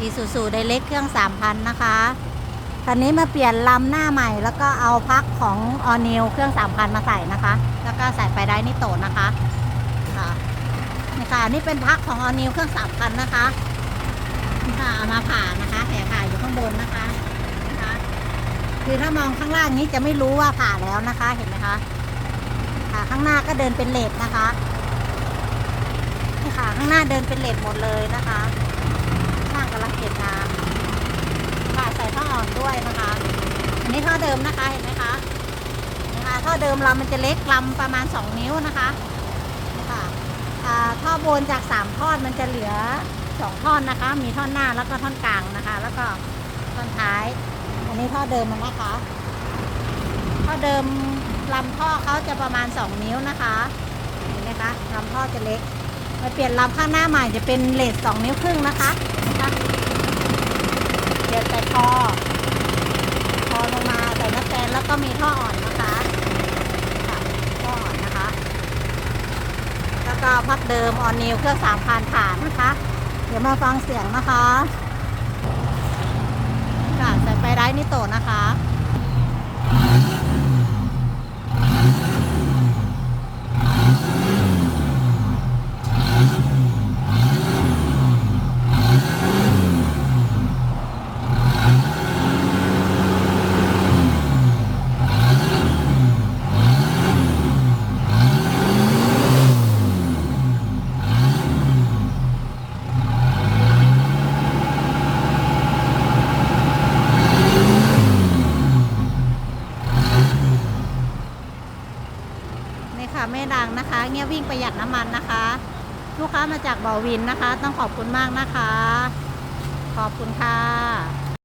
อีซูซูไดเล็กเครื่อง 3,000 นะคะคันนี้มาเปลี่ยนลำหน้าใหม่ แล้วก็เอาพักของออนิวเครื่อง 3,000 มาใส่นะคะ แล้วก็ใส่ไปได้นิโตนะคะค่ะนี่ค่ะนี่เป็นพักของออนิวเครื่อง 3,000 นะคะนี่ค่ะเอามาผ่านะคะแผลผ่าอยู่ข้างบนนะคะนะคะ คือถ้ามองข้างล่างนี้จะไม่รู้ว่าผ่าแล้วนะคะเห็นไหมคะค่ะข้างหน้าก็เดินเป็นเลดนะคะนี่ค่ะข้างหน้าเดินเป็นเลดหมดเลยนะคะ ช่างกำลังเก็บงานค่ะใส่ท่ออ่อนด้วยนะคะ อันนี้ท่อเดิมนะคะเห็นไหมคะนะคะท่อเดิมเรามันจะเล็กลำประมาณ 2 นิ้วนะคะค่ะท่อบนจาก 3 ท่อนมันจะเหลือ 2 ท่อนนะคะ มีท่อนหน้าแล้วก็ท่อนกลางนะคะ แล้วก็ท่อนท้าย อันนี้ท่อเดิมมันนะคะท่อเดิมลำท่อเขาจะประมาณ 2 นิ้วนะคะเห็นไหมคะลำท่อจะเล็ก มาเปลี่ยนลำข้างหน้าใหม่จะเป็นเลส2นิ้วครึ่งนะคะเปลี่ยนแต่คอคอลงมาใส่นักแตนแล้วก็มีท่ออ่อนนะคะท่ออ่อนนะคะ แล้วก็พักเดิมออนนิวเครื่องสามพันผ่านนะคะ เดี๋ยวมาฟังเสียงนะคะค่ะใส่ไปได้นิโตนะคะ ไม่ดังนะคะ เงี้ยวิ่งประหยัดน้ำมันนะคะ ลูกค้ามาจากบ่อวินนะคะ ต้องขอบคุณมากนะคะ ขอบคุณค่ะ